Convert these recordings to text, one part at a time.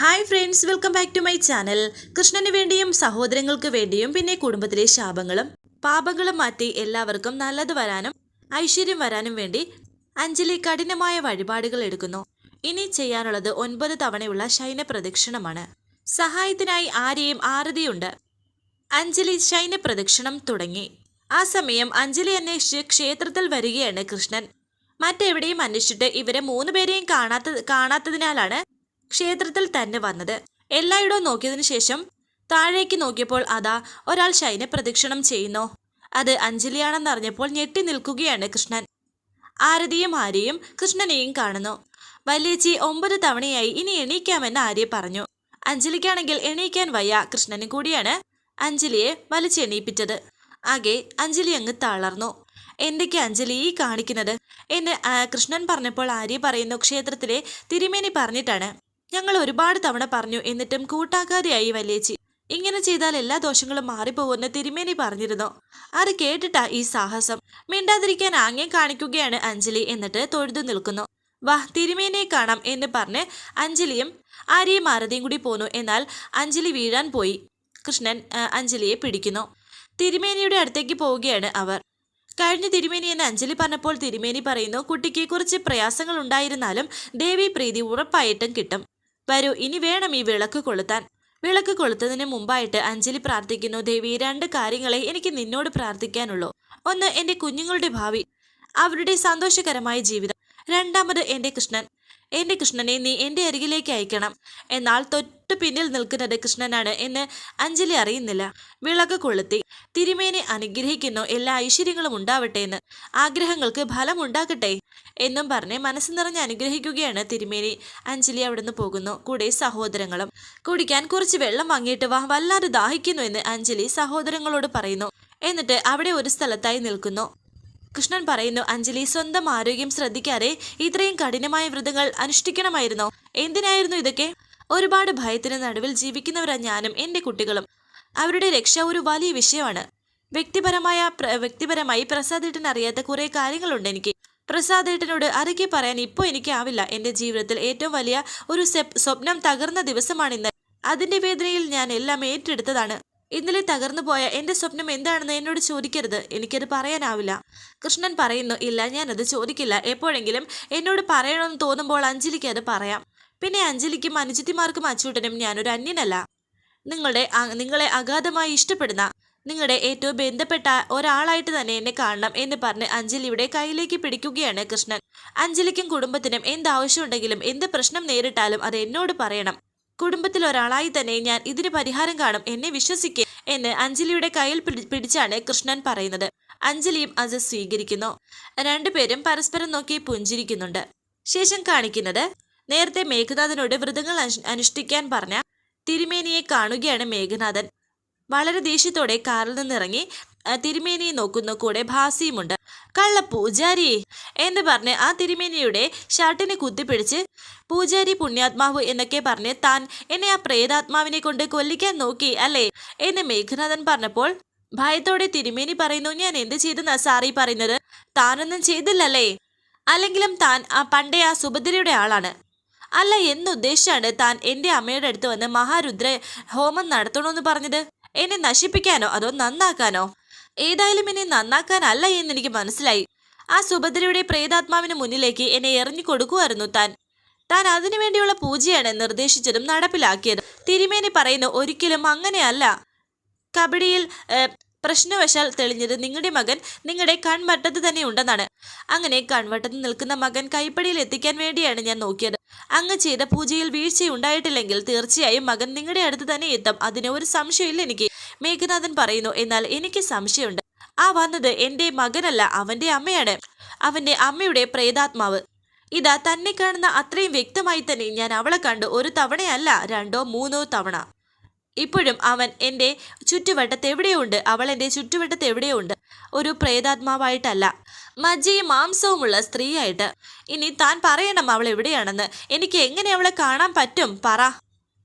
Hi friends welcome back to my channel. കൃഷ്ണന് വേണ്ടിയും സഹോദരങ്ങൾക്ക് വേണ്ടിയും പിന്നെ കുടുംബത്തിലെ ശാപങ്ങളും പാപങ്ങളും മാറ്റി എല്ലാവർക്കും നല്ലത് വരാനും ഐശ്വര്യം വരാനും വേണ്ടി അഞ്ജലി കഠിനമായ വഴിപാടുകൾ എടുക്കുന്നു. ഇനി ചെയ്യാനുള്ളത് ഒൻപത് തവണയുള്ള ശൈന പ്രദക്ഷിണമാണ്. സഹായത്തിനായി ആരെയും ആരതിയുണ്ട്? അഞ്ജലി ശൈന പ്രദക്ഷിണം തുടങ്ങി. ആ സമയം അഞ്ജലി അന്വേഷിച്ച് ക്ഷേത്രത്തിൽ വരികയാണ് കൃഷ്ണൻ. മറ്റെവിടെയും അന്വേഷിച്ചിട്ട് ഇവരെ മൂന്ന് പേരെയും കാണാത്ത കാണാത്തതിനാലാണ് ക്ഷേത്രത്തിൽ തന്നെ വന്നത്. എല്ലായിടവും നോക്കിയതിനു ശേഷം താഴേക്ക് നോക്കിയപ്പോൾ അതാ ഒരാൾ ശൈന പ്രദക്ഷിണം ചെയ്യുന്നു. അത് അഞ്ജലിയാണെന്നറിഞ്ഞപ്പോൾ ഞെട്ടി നിൽക്കുകയാണ് കൃഷ്ണൻ. ആരതിയും ആര്യയും കൃഷ്ണനെയും കാണുന്നു. വല്യേച്ചി ഒമ്പത് തവണയായി ഇനി എണീക്കാമെന്ന് ആര്യ പറഞ്ഞു. അഞ്ജലിക്കാണെങ്കിൽ എണീക്കാൻ വയ്യ കൃഷ്ണനും കൂടിയാണ് അഞ്ജലിയെ വലിച്ചെണീപ്പിച്ചത് ആകെ അഞ്ജലി അങ്ങ് തളർന്നു. എന്തൊക്കെ അഞ്ജലി ഈ കാണിക്കുന്നത്? എന്ന് കൃഷ്ണൻ പറഞ്ഞപ്പോൾ ആര്യ പറയുന്നു ക്ഷേത്രത്തിലെ തിരുമേനി പറഞ്ഞിട്ടാണ്. ഞങ്ങൾ ഒരുപാട് തവണ പറഞ്ഞു എന്നിട്ടും കൂട്ടാക്കാതെയായി വല്യേച്ചി. ഇങ്ങനെ ചെയ്താൽ എല്ലാ ദോഷങ്ങളും മാറിപ്പോകുമെന്ന് തിരുമേനി പറഞ്ഞിരുന്നു. അത് കേട്ടിട്ടാ ഈ സാഹസം. മിണ്ടാതിരിക്കാൻ ആംഗ്യം കാണിക്കുകയാണ് അഞ്ജലി എന്നിട്ട് തൊഴുതു നിൽക്കുന്നു. വാ തിരുമേനിയെ കാണാം എന്ന് പറഞ്ഞ് അഞ്ജലിയും ആര്യയും ആരതിയും കൂടി പോന്നു. എന്നാൽ അഞ്ജലി വീഴാൻ പോയി. കൃഷ്ണൻ അഞ്ജലിയെ പിടിക്കുന്നു. തിരുമേനിയുടെ അടുത്തേക്ക് പോവുകയാണ് അവർ. കഴിഞ്ഞ തിരുമേനി എന്ന് അഞ്ജലി പറഞ്ഞപ്പോൾ തിരുമേനി പറയുന്നു കുട്ടിക്ക് കുറച്ച് പ്രയാസങ്ങൾ ഉണ്ടായിരുന്നാലും ദേവി പ്രീതി ഉറപ്പായിട്ടും കിട്ടും. വരൂ ഇനി വേണം ഈ വിളക്ക് കൊളുത്താൻ. വിളക്ക് കൊളുത്തതിന് മുമ്പായിട്ട് അഞ്ജലി പ്രാർത്ഥിക്കുന്നു. ദേവി രണ്ട് കാര്യങ്ങളെ എനിക്ക് നിന്നോട് പ്രാർത്ഥിക്കാനുള്ളൂ. ഒന്ന് എന്റെ കുഞ്ഞുങ്ങളുടെ ഭാവി അവരുടെ സന്തോഷകരമായ ജീവിതം. രണ്ടാമത് എന്റെ കൃഷ്ണൻ. എന്റെ കൃഷ്ണനെ നീ എന്റെ അരികിലേക്ക് അയക്കണം. എന്നാൽ തൊട്ടു പിന്നിൽ നിൽക്കുന്നത് കൃഷ്ണനാണ് എന്ന് അഞ്ജലി അറിയുന്നില്ല. വിളക്ക് കൊളുത്തി തിരുമേനെ അനുഗ്രഹിക്കുന്നു എല്ലാ ഐശ്വര്യങ്ങളും ഉണ്ടാവട്ടെ എന്ന്. ആഗ്രഹങ്ങൾക്ക് ഫലമുണ്ടാക്കട്ടെ എന്നും പറഞ്ഞ് മനസ്സ് നിറഞ്ഞ് അനുഗ്രഹിക്കുകയാണ് തിരുമേനി. അഞ്ജലി അവിടുന്ന് പോകുന്നു. കൂടെ സഹോദരങ്ങളും. കുടിക്കാൻ കുറച്ച് വെള്ളം വാങ്ങിയിട്ട് വാ വല്ലാതെ ദാഹിക്കുന്നു എന്ന് അഞ്ജലി സഹോദരങ്ങളോട് പറയുന്നു. എന്നിട്ട് അവിടെ ഒരു സ്ഥലത്തായി നിൽക്കുന്നു. കൃഷ്ണൻ പറയുന്നു അഞ്ജലി സ്വന്തം ആരോഗ്യം ശ്രദ്ധിക്കാതെ ഇത്രയും കഠിനമായ വ്രതങ്ങൾ അനുഷ്ഠിക്കണമായിരുന്നോ. എന്തിനായിരുന്നു ഇതൊക്കെ? ഒരുപാട് ഭയത്തിന് നടുവിൽ ജീവിക്കുന്നവരാ ഞാനും എന്റെ കുട്ടികളും. അവരുടെ രക്ഷ ഒരു വലിയ വിഷയമാണ്. വ്യക്തിപരമായ വ്യക്തിപരമായി പ്രസാദേട്ടൻ അറിയാത്ത കുറെ കാര്യങ്ങളുണ്ട് എനിക്ക്. പ്രസാദേട്ടനോട് അറിയിക്കെ പറയാൻ ഇപ്പോൾ എനിക്കാവില്ല. എന്റെ ജീവിതത്തിൽ ഏറ്റവും വലിയ ഒരു സ്വപ്നം തകർന്ന ദിവസമാണിന്ന്. അതിന്റെ വേദനയിൽ ഞാൻ എല്ലാം ഏറ്റെടുത്തതാണ്. ഇന്നലെ തകർന്നു പോയ എന്റെ സ്വപ്നം എന്താണെന്ന് എന്നോട് ചോദിക്കരുത്. എനിക്കത് പറയാനാവില്ല. കൃഷ്ണൻ പറയുന്നു ഇല്ല ഞാനത് ചോദിക്കില്ല. എപ്പോഴെങ്കിലും എന്നോട് പറയണമെന്ന് തോന്നുമ്പോൾ അഞ്ജലിക്ക് അത് പറയാം. പിന്നെ അഞ്ജലിക്കും അനുജിത്തിമാർക്കും അച്ചൂട്ടനും ഞാനൊരു അന്യനല്ല. നിങ്ങളുടെ നിങ്ങളെ അഗാധമായി ഇഷ്ടപ്പെടുന്ന നിങ്ങളുടെ ഏറ്റവും ബന്ധപ്പെട്ട ഒരാളായിട്ട് തന്നെ എന്നെ കാണണം എന്ന് പറഞ്ഞ് അഞ്ജലിയുടെ കയ്യിലേക്ക് പിടിക്കുകയാണ് കൃഷ്ണൻ. അഞ്ജലിക്കും കുടുംബത്തിനും എന്താവശ്യമുണ്ടെങ്കിലും എന്ത് പ്രശ്നം നേരിട്ടാലും അത് എന്നോട് പറയണം. കുടുംബത്തിൽ ഒരാളായി തന്നെ ഞാൻ ഇതിന് പരിഹാരം കാണും. എന്നെ വിശ്വസിക്കേ എന്ന് അഞ്ജലിയുടെ കയ്യിൽ പിടി- പിടിച്ചാണ് കൃഷ്ണൻ പറയുന്നത്. അഞ്ജലിയും അത് സ്വീകരിക്കുന്നു. രണ്ടുപേരും പരസ്പരം നോക്കി പുഞ്ചിരിക്കുന്നുണ്ട്. ശേഷം കാണിക്കുന്നത് നേരത്തെ മേഘനാഥനോട് വ്രതങ്ങൾ അനുഷ്- അനുഷ്ഠിക്കാൻ പറഞ്ഞ തിരുമേനിയെ കാണുകയാണ് മേഘനാഥൻ. വളരെ ദേഷ്യത്തോടെ കാറിൽ നിന്നിറങ്ങി തിരുമേനിയെ നോക്കുന്ന കൂടെ ഭാസിയുമുണ്ട്. കള്ള പൂജാരി എന്ന് പറഞ്ഞ് ആ തിരുമേനിയുടെ ഷർട്ടിനെ കുത്തിപ്പിടിച്ച് പൂജാരി പുണ്യാത്മാവ് എന്നൊക്കെ പറഞ്ഞ് താൻ എന്നെ ആ പ്രേതാത്മാവിനെ കൊണ്ട് കൊല്ലിക്കാൻ നോക്കി അല്ലേ? എന്ന് മേഘനാഥൻ പറഞ്ഞപ്പോൾ ഭയത്തോടെ തിരുമേനി പറയുന്നു ഞാൻ എന്ത് ചെയ്തെന്നാ സാറി പറയുന്നത്? താനൊന്നും ചെയ്തില്ലല്ലേ? അല്ലെങ്കിലും താൻ ആ പണ്ടേ ആ സുഭദ്രയുടെ ആളാണ്. അല്ല എന്നുദ്ദേശിച്ചാണ് താൻ എന്റെ അമ്മയുടെ അടുത്ത് വന്ന് മഹാരുദ്ര ഹോമം നടത്തണമെന്ന് പറഞ്ഞത്? എന്നെ നശിപ്പിക്കാനോ അതോ നന്നാക്കാനോ? ഏതായാലും എന്നെ നന്നാക്കാനല്ല എന്നെനിക്ക് മനസ്സിലായി. ആ സുഭദ്രയുടെ പ്രേതാത്മാവിന് മുന്നിലേക്ക് എന്നെ എറിഞ്ഞു കൊടുക്കുമായിരുന്നു താൻ. താൻ അതിനു വേണ്ടിയുള്ള പൂജയാണ് നിർദ്ദേശിച്ചതും നടപ്പിലാക്കിയത്. തിരുമേനി പറയുന്നു ഒരിക്കലും അങ്ങനെയല്ല. കബഡിയിൽ പ്രശ്നവശാൽ തെളിഞ്ഞത് നിങ്ങളുടെ മകൻ നിങ്ങളുടെ കൺവട്ടത്ത് തന്നെ ഉണ്ടെന്നാണ്. അങ്ങനെ കൺവട്ടത്ത് നിൽക്കുന്ന മകൻ കൈപ്പടിയിൽ എത്തിക്കാൻ വേണ്ടിയാണ് ഞാൻ നോക്കിയത്. അങ്ങ് ചെയ്ത പൂജയിൽ വീഴ്ചയുണ്ടായിട്ടില്ലെങ്കിൽ തീർച്ചയായും മകൻ നിങ്ങളുടെ അടുത്ത് തന്നെ എത്തും. അതിന് ഒരു സംശയമില്ല എനിക്ക്. മേഘനാഥൻ പറയുന്നു എന്നാൽ എനിക്ക് സംശയമുണ്ട്. ആ വന്നത് എന്റെ മകനല്ല അവന്റെ അമ്മയാണ്. അവന്റെ അമ്മയുടെ പ്രേതാത്മാവ്. ഇതാ തന്നെ കാണുന്ന അത്രയും വ്യക്തമായി തന്നെ ഞാൻ അവളെ കണ്ടു. ഒരു തവണയല്ല രണ്ടോ മൂന്നോ തവണ. ഇപ്പോഴും അവൻ എന്റെ ചുറ്റുവട്ടത്ത് എവിടെയുണ്ട്? അവൾ എന്റെ ചുറ്റുവട്ടത്ത് എവിടെയുണ്ട്? ഒരു പ്രേതാത്മാവായിട്ടല്ല. മജ്ജയും മാംസവുമുള്ള സ്ത്രീയായിട്ട്. ഇനി താൻ പറയണം അവൾ എവിടെയാണെന്ന്. എനിക്ക് എങ്ങനെ അവളെ കാണാൻ പറ്റും? പറ.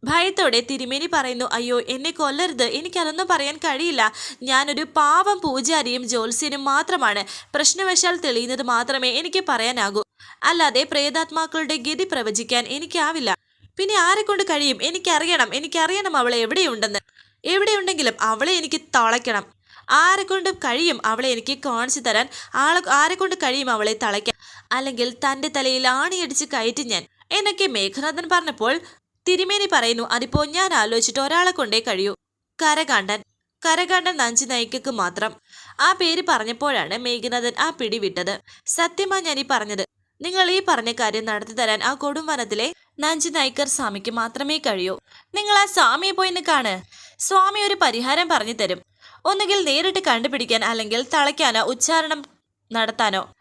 ഭയത്തോടെ തിരുമേനി പറയുന്നു അയ്യോ എന്നെ കൊല്ലരുത്. എനിക്കതൊന്നും പറയാൻ കഴിയില്ല. ഞാനൊരു പാവം പൂജാരിയും ജ്യോത്സ്യനും മാത്രമാണ്. പ്രശ്നവശാൽ തെളിയുന്നത് മാത്രമേ എനിക്ക് പറയാനാകൂ. അല്ലാതെ പ്രേതാത്മാക്കളുടെ ഗതി പ്രവചിക്കാൻ എനിക്കാവില്ല. പിന്നെ ആരെ കൊണ്ട് കഴിയും? എനിക്കറിയണം. എനിക്കറിയണം അവളെ എവിടെയുണ്ടെന്ന്. എവിടെയുണ്ടെങ്കിലും അവളെ എനിക്ക് തളയ്ക്കണം. ആരെ കൊണ്ട് കഴിയും അവളെ എനിക്ക് കാണിച്ചു തരാൻ. ആളെ ആരെ കൊണ്ട് കഴിയും അവളെ തളയ്ക്കാൻ. അല്ലെങ്കിൽ തന്റെ തലയിൽ ആണിയടിച്ച് കയറ്റി ഞാൻ. എന്നൊക്കെ മേഘനാഥൻ പറഞ്ഞപ്പോൾ തിരുമേനി പറയുന്നു അതിപ്പോ ഞാൻ ആലോചിച്ചിട്ട് ഒരാളെ കൊണ്ടേ കഴിയൂ. കരകാണ്ടൻ കരകാണ്ടൻ നഞ്ചി നയിക്കക്ക് മാത്രം. ആ പേര് പറഞ്ഞപ്പോഴാണ് മേഘനാഥൻ ആ പിടി വിട്ടത്. സത്യമാ ഞാൻ ഈ പറഞ്ഞത്. നിങ്ങൾ ഈ പറഞ്ഞ കാര്യം നടത്തി തരാൻ ആ കൊടുംവനത്തിലെ നഞ്ചി നായ്ക്കർ സ്വാമിക്ക് മാത്രമേ കഴിയൂ. നിങ്ങൾ ആ സ്വാമിയെ പോയി നിൽക്കാണ് സ്വാമി ഒരു പരിഹാരം പറഞ്ഞു തരും. ഒന്നുകിൽ നേരിട്ട് കണ്ടുപിടിക്കാൻ അല്ലെങ്കിൽ തളയ്ക്കാനോ ഉച്ചാരണം നടത്താനോ.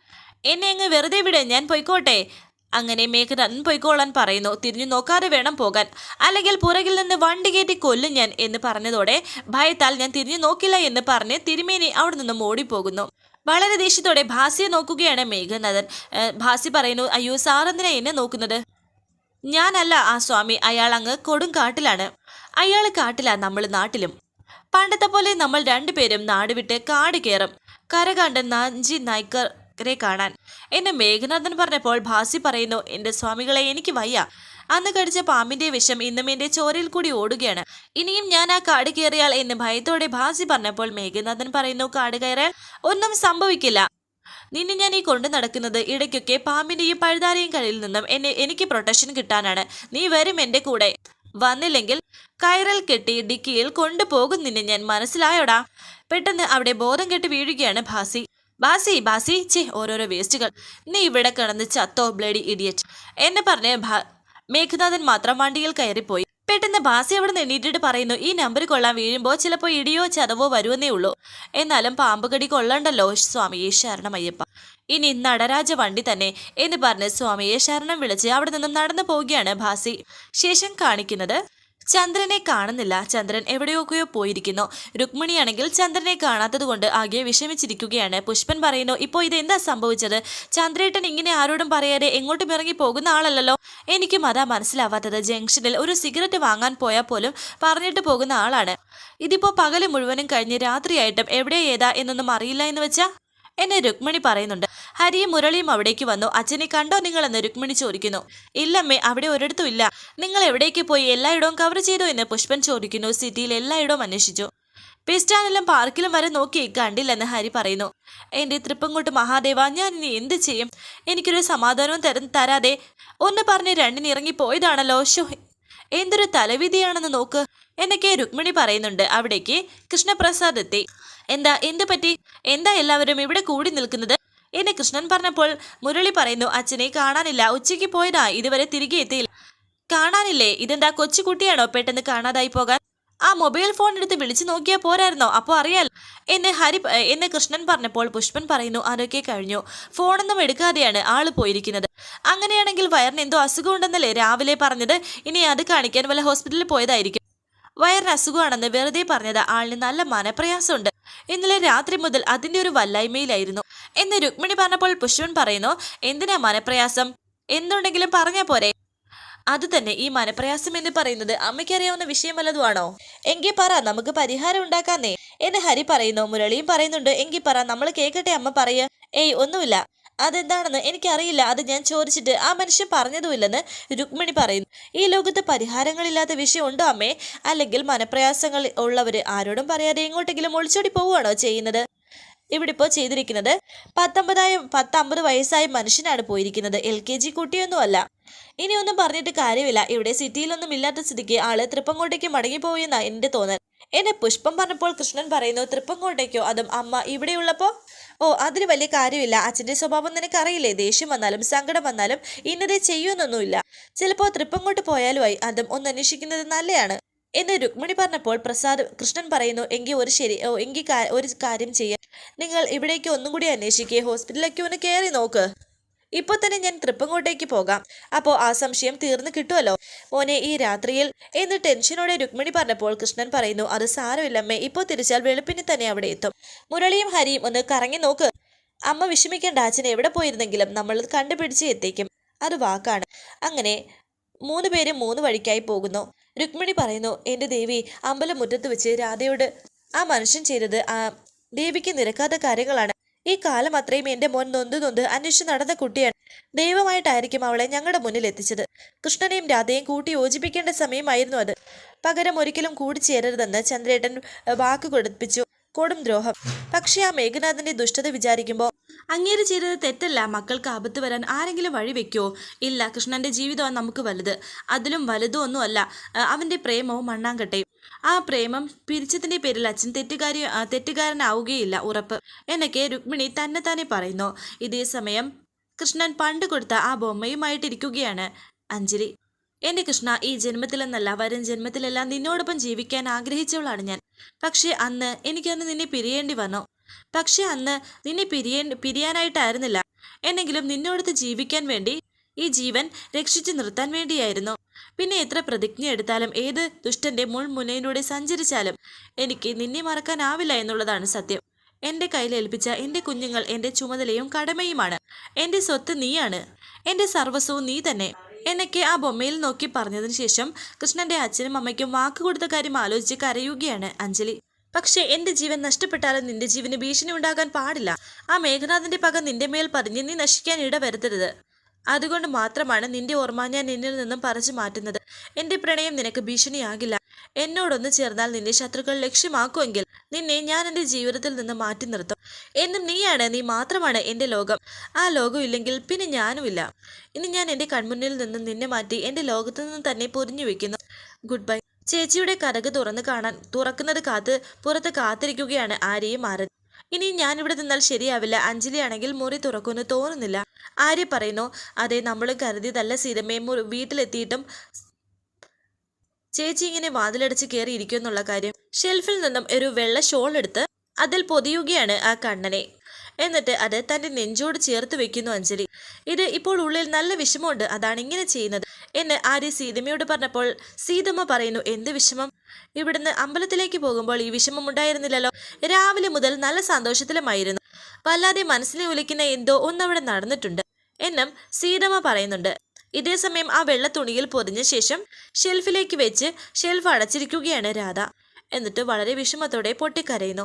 എന്നെ അങ്ങ് വെറുതെ വിട് ഞാൻ പൊയ്ക്കോട്ടെ അങ്ങനെ മേഘനാഥൻ പൊയ്ക്കോളാൻ പറയുന്നു. തിരിഞ്ഞു നോക്കാതെ വേണം പോകാൻ. അല്ലെങ്കിൽ പുറകിൽ നിന്ന് വണ്ടി കയറ്റി കൊല്ലും ഞാൻ എന്ന് പറഞ്ഞതോടെ ഭയത്താൽ ഞാൻ തിരിഞ്ഞു നോക്കില്ല എന്ന് പറഞ്ഞ് തിരുമേനി അവിടെ നിന്നും ഓടിപ്പോകുന്നു. വളരെ ദേഷ്യത്തോടെ ഭാസിയെ നോക്കുകയാണ് മേഘനാഥൻ. ഭാസി പറയുന്നു അയ്യോ സാറെന്തിനാ എന്നെ നോക്കുന്നത്? ഞാനല്ല ആ സ്വാമി. അയാൾ അങ്ങ് കൊടും കാട്ടിലാണ്. അയാൾ കാട്ടിലാ നമ്മൾ നാട്ടിലും. പണ്ടത്തെ പോലെ നമ്മൾ രണ്ടുപേരും നാട് വിട്ട് കാട് കയറും. കരകാണ്ട് നഞ്ചി നായ്ക്കരെ കാണാൻ. എന്നെ മേഘനാഥൻ പറഞ്ഞപ്പോൾ ഭാസി പറയുന്നു എന്റെ സ്വാമികളെ എനിക്ക് വയ്യ. അന്ന് കടിച്ച പാമ്പിന്റെ വിഷം ഇന്നും എന്റെ ചോരയിൽ കൂടി ഓടുകയാണ്. ഇനിയും ഞാൻ ആ കാട് കയറിയാൽ എന്ന് ഭയത്തോടെ ഭാസി പറഞ്ഞപ്പോൾ മേഘനാഥൻ പറയുന്നു കാട് കയറാൻ ഒന്നും സംഭവിക്കില്ല. നിന്നെ ഞാൻ ഈ കൊണ്ടു നടക്കുന്നത് ഇടയ്ക്കൊക്കെ പാമ്പിന്റെയും പഴുതാരയും കളിയിൽ നിന്നും എന്നെ എനിക്ക് പ്രൊട്ടക്ഷൻ കിട്ടാനാണ്. നീ വരും എന്റെ കൂടെ. വന്നില്ലെങ്കിൽ കയറൽ കെട്ടി ഡിക്കിയിൽ കൊണ്ടുപോകും നിന്നെ ഞാൻ മനസ്സിലായോടാ. പെട്ടെന്ന് അവിടെ ബോധം കെട്ടി വീഴുകയാണ് ഭാസി. ബാസി ബാസി ചേ ഓരോരോ വേസ്റ്റുകൾ. നീ ഇവിടെ കിടന്ന് ചത്തോ ബ്ലഡി ഇഡിയറ്റ്. എന്നെ പറഞ്ഞ് മേഘനാഥൻ മാത്രം വണ്ടിയിൽ കയറിപ്പോയി. പെട്ടെന്ന് ബാസി അവിടെ നിന്ന് പറയുന്നു ഈ നമ്പർ കൊള്ളാൻ വീഴുമ്പോൾ ചിലപ്പോൾ ഇടിയോ ചതവോ വരുമെന്നേ ഉള്ളൂ. എന്നാലും പാമ്പുകടി കൊള്ളണ്ടല്ലോ സ്വാമിയെ ശരണമയ്യപ്പ ഇനി നടരാജ വണ്ടി തന്നെ. എന്ന് പറഞ്ഞ് സ്വാമിയെ ശരണം വിളിച്ച് അവിടെ നിന്നും നടന്നു പോവുകയാണ് ഭാസി ശേഷം കാണിക്കുന്നത് ചന്ദ്രനെ കാണുന്നില്ല. ചന്ദ്രൻ എവിടെയൊക്കെയോ പോയിരിക്കുന്നു. രുക്മിണിയാണെങ്കിൽ ചന്ദ്രനെ കാണാത്തത് കൊണ്ട് ആകെ വിഷമിച്ചിരിക്കുകയാണ്. പുഷ്പൻ പറയുന്നു ഇപ്പോൾ ഇത് എന്താ സംഭവിച്ചത്? ചന്ദ്രേട്ടൻ ഇങ്ങനെ ആരോടും പറയാതെ എങ്ങോട്ടും ഇറങ്ങി പോകുന്ന ആളല്ലല്ലോ? എനിക്കും അതാ മനസ്സിലാവാത്തത്. ജംഗ്ഷനിൽ ഒരു സിഗരറ്റ് വാങ്ങാൻ പോയാൽ പോലും പറഞ്ഞിട്ട് പോകുന്ന ആളാണ്. ഇതിപ്പോൾ പകൽ മുഴുവനും കഴിഞ്ഞ് രാത്രിയായിട്ടും എവിടെ ഏതാ എന്നൊന്നും അറിയില്ല എന്ന് വെച്ചാ? എന്നെ രുക്മിണി പറയുന്നുണ്ട്. ഹരിയും മുരളിയും അവിടേക്ക് വന്നു. അച്ഛനെ കണ്ടോ നിങ്ങൾ നിങ്ങളെന്ന് രുക്മിണി ചോദിക്കുന്നു. ഇല്ലമ്മേ അവിടെ ഒരിടത്തും ഇല്ല. നിങ്ങൾ എവിടേക്ക് പോയി? എല്ലായിടവും കവർ ചെയ്തോ എന്ന് പുഷ്പൻ ചോദിക്കുന്നു. സിറ്റിയിൽ എല്ലായിടവും അന്വേഷിച്ചു. പിസ്റ്റാനിലും പാർക്കിലും വരെ നോക്കി കണ്ടില്ലെന്ന് ഹരി പറയുന്നു. എന്റെ തൃപ്പംകൂട്ട് മഹാദേവ ഞാൻ ഇനി എന്ത് ചെയ്യും? എനിക്കൊരു സമാധാനവും തര തരാതെ. ഒന്ന് പറഞ്ഞ് രണ്ടിന് ഇറങ്ങി പോയതാണല്ലോ. ഷോ എന്തൊരു തലവിധിയാണെന്ന് നോക്ക്. എന്നൊക്കെ രുക്മിണി പറയുന്നുണ്ട്. അവിടേക്ക് കൃഷ്ണപ്രസാദ് എത്തി. എന്താ എന്ത് പറ്റി? എന്താ എല്ലാവരും ഇവിടെ കൂടി നിൽക്കുന്നത്? എന്നെ കൃഷ്ണൻ പറഞ്ഞപ്പോൾ മുരളി പറയുന്നു അച്ഛനെ കാണാനില്ല ഉച്ചയ്ക്ക് പോയതാ ഇതുവരെ തിരികെ എത്തിയില്ല. കാണാനില്ലേ? ഇതെന്താ കൊച്ചുകുട്ടിയാണോ പെട്ടെന്ന് കാണാതായി പോകാൻ? ആ മൊബൈൽ ഫോൺ എടുത്ത് വിളിച്ചു നോക്കിയാൽ പോരായിരുന്നോ? അപ്പോൾ അറിയാൽ. എന്നെ ഹരി എന്നെ കൃഷ്ണൻ പറഞ്ഞപ്പോൾ പുഷ്പൻ പറയുന്നു അതൊക്കെ കഴിഞ്ഞു. ഫോണൊന്നും എടുക്കാതെയാണ് ആൾ പോയിരിക്കുന്നത്. അങ്ങനെയാണെങ്കിൽ വയറിന് എന്തോ അസുഖമുണ്ടെന്നല്ലേ രാവിലെ പറഞ്ഞത്? ഇനി അത് കാണിക്കാൻ വല്ല ഹോസ്പിറ്റലിൽ പോയതായിരിക്കും. വയറിന് അസുഖമാണെന്ന് വെറുതെ പറഞ്ഞത് ആളിന് നല്ല മനപ്രയാസമുണ്ട്. ഇന്നലെ രാത്രി മുതൽ അതിന്റെ ഒരു വല്ലായ്മയിലായിരുന്നു. എന്ന് രുക്മിണി പറഞ്ഞപ്പോൾ പുഷ്പൻ പറയുന്നു എന്തിനാ മനപ്രയാസം? എന്തുണ്ടെങ്കിലും പറഞ്ഞാ പോരെ. അത് തന്നെ ഈ മനപ്രയാസം എന്ന് പറയുന്നത് അമ്മയ്ക്കറിയാവുന്ന വിഷയം വല്ലതുമാണോ? എങ്കിൽ പറ നമുക്ക് പരിഹാരം ഉണ്ടാക്കാന്നേ. എന്ന് ഹരി പറയുന്നു മുരളിയും പറയുന്നുണ്ട് എങ്കിൽ പറ നമ്മൾ കേൾക്കട്ടെ അമ്മ പറയ. ഏയ് ഒന്നുമില്ല. അതെന്താണെന്ന് എനിക്കറിയില്ല. അത് ഞാൻ ചോദിച്ചിട്ട് ആ മനുഷ്യൻ പറഞ്ഞതുമില്ലെന്ന് രുക്മിണി പറയുന്നു. ഈ ലോകത്ത് പരിഹാരങ്ങളില്ലാത്ത വിഷയം ഉണ്ടോ അമ്മേ? അല്ലെങ്കിൽ മനപ്രയാസങ്ങൾ ഉള്ളവർ ആരോടും പറയാതെ എങ്ങോട്ടെങ്കിലും ഒളിച്ചോടി പോവുകയാണോ ചെയ്യുന്നത്? ഇവിടെ ഇപ്പോൾ ചെയ്തിരിക്കുന്നത് പത്തൊമ്പതായും പത്തമ്പത് വയസ്സായ മനുഷ്യനാണ് പോയിരിക്കുന്നത്. എൽ കെ ജി കുട്ടിയൊന്നുമല്ല. ഇനിയൊന്നും പറഞ്ഞിട്ട് കാര്യമില്ല. ഇവിടെ സിറ്റിയിലൊന്നും ഇല്ലാത്ത സ്ഥിതിക്ക് ആൾ തൃപ്പങ്കോട്ടേക്ക് മടങ്ങിപ്പോയെന്നാണ് എന്റെ തോന്നൽ. എന്നെ പുഷ്പം പറഞ്ഞപ്പോൾ കൃഷ്ണൻ പറയുന്നു തൃപ്പങ്കോട്ടേക്കോ? അതും അമ്മ ഇവിടെയുള്ളപ്പോ? ഓ അതിന് വലിയ കാര്യമില്ല. അച്ഛന്റെ സ്വഭാവം നിനക്കറിയില്ലേ? ദേഷ്യം വന്നാലും സങ്കടം വന്നാലും ഇന്നതേ ചെയ്യുമെന്നൊന്നുമില്ല. ചിലപ്പോ തൃപ്പങ്കോട്ട് പോയാലുമായി അതും ഒന്ന് അന്വേഷിക്കുന്നത് നല്ലതാണ് എന്ന് രുക്മിണി പറഞ്ഞപ്പോൾ പ്രസാദ് കൃഷ്ണൻ പറയുന്നു എങ്കിൽ ഒരു ശരി ഓ എങ്കിൽ ഒരു കാര്യം ചെയ്യാം. നിങ്ങൾ ഇവിടേക്ക് ഒന്നും കൂടി അന്വേഷിക്കുക ഹോസ്പിറ്റലിലേക്ക് ഒന്ന് കയറി നോക്ക്. ഇപ്പോൾ തന്നെ ഞാൻ തൃപ്പങ്കോട്ടേക്ക് പോകാം. അപ്പോ ആ സംശയം തീർന്നു കിട്ടുമല്ലോ? മോനെ ഈ രാത്രിയിൽ എന്ന് ടെൻഷനോടെ രുക്മിണി പറഞ്ഞപ്പോൾ കൃഷ്ണൻ പറയുന്നു അത് സാരമില്ലമ്മേ ഇപ്പോൾ തിരിച്ചാൽ വെളുപ്പിന് തന്നെ അവിടെ എത്തും. മുരളിയും ഹരിയും ഒന്ന് കറങ്ങി നോക്ക്. അമ്മ വിഷമിക്കേണ്ട അച്ഛൻ എവിടെ പോയിരുന്നെങ്കിലും നമ്മൾ കണ്ടുപിടിച്ച് എത്തിക്കും. അത് വാക്കാണ്. അങ്ങനെ മൂന്ന് പേരും മൂന്ന് വഴിക്കായി പോകുന്നു. രുക്മിണി പറയുന്നു എന്റെ ദേവി അമ്പലം മുറ്റത്ത് വെച്ച് രാധയോട് ആ മനുഷ്യൻ ചെയ്തത് ആ ദേവിക്ക് നിരക്കാത്ത കാര്യങ്ങളാണ്. ഈ കാലം അത്രയും എന്റെ മോൻ നൊന്ത് നൊന്ത് അന്വേഷിച്ച് നടന്ന കുട്ടിയാണ്. ദൈവമായിട്ടായിരിക്കും അവളെ ഞങ്ങളുടെ മുന്നിൽ എത്തിച്ചത്. കൃഷ്ണനെയും രാധയും കൂട്ടി യോജിപ്പിക്കേണ്ട സമയമായിരുന്നു അത്. പകരം ഒരിക്കലും കൂടിച്ചേരരുതെന്ന് ചന്ദ്രേട്ടൻ വാക്ക് കൊടുപ്പിച്ചു. കൊടും ദ്രോഹം. പക്ഷേ ആ മേഘനാഥന്റെ ദുഷ്ടത വിചാരിക്കുമ്പോൾ അങ്ങേര് ചെയ്തത് തെറ്റല്ല. മക്കൾക്ക് ആപത്ത് വരാൻ ആരെങ്കിലും വഴി വെക്കോ ഇല്ല കൃഷ്ണന്റെ ജീവിതമാണ് നമുക്ക് വലുത്. അതിലും വലുതോ ഒന്നുമല്ല അവന്റെ പ്രേമവും മണ്ണാങ്കട്ടയും. ആ പ്രേമം പിരിച്ചതിന്റെ പേരിൽ അച്ഛൻ തെറ്റുകാരി തെറ്റുകാരനാവുകയില്ല ഉറപ്പ്. എന്നൊക്കെ രുക്മിണി തന്നെ തന്നെ പറയുന്നു. ഇതേ സമയം കൃഷ്ണൻ പണ്ട് കൊടുത്ത ആ ബൊമ്മയുമായിട്ടിരിക്കുകയാണ് അഞ്ജലി. എന്റെ കൃഷ്ണ ഈ ജന്മത്തിലെന്നല്ല വരും ജന്മത്തിലെല്ലാം നിന്നോടൊപ്പം ജീവിക്കാൻ ആഗ്രഹിച്ചവളാണ് ഞാൻ. പക്ഷേ അന്ന് എനിക്കന്ന് നിന്നെ പിരിയേണ്ടി വന്നു. പക്ഷെ അന്ന് നിന്നെ പിരിയേ പിരിയാനായിട്ടായിരുന്നില്ല. എന്നെങ്കിലും നിന്നോടത്ത് ജീവിക്കാൻ വേണ്ടി ഈ ജീവൻ രക്ഷിച്ചു നിർത്താൻ വേണ്ടിയായിരുന്നു. പിന്നെ എത്ര പ്രതിജ്ഞ എടുത്താലും ഏത് ദുഷ്ടന്റെ മുൾമുനയിലൂടെ സഞ്ചരിച്ചാലും എനിക്ക് നിന്നെ മറക്കാനാവില്ല എന്നുള്ളതാണ് സത്യം. എന്റെ കയ്യിൽ ഏൽപ്പിച്ച എന്റെ കുഞ്ഞുങ്ങൾ എന്റെ ചുമതലയും കടമയുമാണ്. എന്റെ സ്വത്ത് നീയാണ്. എന്റെ സർവസ്വവും നീ തന്നെ. എന്നൊക്കെ ആ ബൊമ്മയിൽ നോക്കി പറഞ്ഞതിന് ശേഷം കൃഷ്ണന്റെ അച്ഛനും അമ്മയ്ക്കും വാക്ക് കൊടുത്ത കാര്യം ആലോചിച്ച് കരയുകയാണ് അഞ്ജലി. പക്ഷേ എന്റെ ജീവൻ നഷ്ടപ്പെട്ടാലും നിന്റെ ജീവന് ഭീഷണി ഉണ്ടാകാൻ പാടില്ല. ആ മേഘനാഥന്റെ പക നിന്റെ മേൽ പതിഞ്ഞ് നീ നശിക്കാൻ ഇടവരുത്തരുത്. അതുകൊണ്ട് മാത്രമാണ് നിന്റെ ഓർമ്മ ഞാൻ എന്നിൽ നിന്നും പറിച്ചു മാറ്റുന്നത്. എന്റെ പ്രണയം നിനക്ക് ഭീഷണിയാകില്ല. എന്നോടൊന്ന് ചേർന്നാൽ നിന്റെ ശത്രുക്കൾ ലക്ഷ്യമാക്കുമെങ്കിൽ നിന്നെ ഞാൻ എന്റെ ജീവിതത്തിൽ നിന്ന് മാറ്റി നിർത്തും. എന്നും നീയാണ് നീ മാത്രമാണ് എന്റെ ലോകം. ആ ലോകം ഇല്ലെങ്കിൽ പിന്നെ ഞാനുമില്ല. ഇനി ഞാൻ എന്റെ കൺമുന്നിൽ നിന്ന് നിന്നെ മാറ്റി എന്റെ ലോകത്തു നിന്ന് തന്നെ പൊരിഞ്ഞു വെക്കുന്നു. Good bye. ചേച്ചിയുടെ കഥക് തുറന്ന് കാണാൻ തുറക്കുന്നത് കാത്ത് പുറത്ത് കാത്തിരിക്കുകയാണ് ആരെയും ആരൻ ഇനി ഞാനിവിടെ നിന്നാൽ ശരിയാവില്ല. അഞ്ജലിയാണെങ്കിൽ മുറി തുറക്കുമെന്ന് തോന്നുന്നില്ല. ആര്യ പറയുന്നു അതെ നമ്മൾ കരുതിയതല്ല സീതമ്മയെ വീട്ടിലെത്തിയിട്ടും ചേച്ചി ഇങ്ങനെ വാതിലടച്ച് കയറി ഇരിക്കുമെന്നുള്ള കാര്യം. ഷെൽഫിൽ നിന്നും ഒരു വെള്ള ഷോൾ എടുത്ത് അതിൽ പൊതിയുകയാണ് ആ കണ്ണനെ. എന്നിട്ട് അത് തന്റെ നെഞ്ചോട് ചേർത്ത് വെക്കുന്നു അഞ്ജലി. ഇത് ഇപ്പോൾ ഉള്ളിൽ നല്ല വിഷമമുണ്ട്. അതാണ് ഇങ്ങനെ ചെയ്യുന്നത്. എന്ന് ആര്യ സീതമ്മയോട് പറഞ്ഞപ്പോൾ സീതമ്മ പറയുന്നു എന്ത് വിഷമം? ഇവിടുന്ന് അമ്പലത്തിലേക്ക് പോകുമ്പോൾ ഈ വിഷമം ഉണ്ടായിരുന്നില്ലല്ലോ. രാവിലെ മുതൽ നല്ല സന്തോഷത്തിലുമായിരുന്നു. വല്ലാതെ മനസ്സിനെ ഉലിക്കുന്ന എന്തോ ഒന്നവിടെ നടന്നിട്ടുണ്ട്. എന്നും സീതമ്മ പറയുന്നുണ്ട്. ഇതേ സമയം ആ വെള്ള തുണിയിൽ പൊതിഞ്ഞ ശേഷം ഷെൽഫിലേക്ക് വെച്ച് ഷെൽഫ് അടച്ചിരിക്കുകയാണ് രാധ. എന്നിട്ട് വളരെ വിഷമത്തോടെ പൊട്ടിക്കരയുന്നു.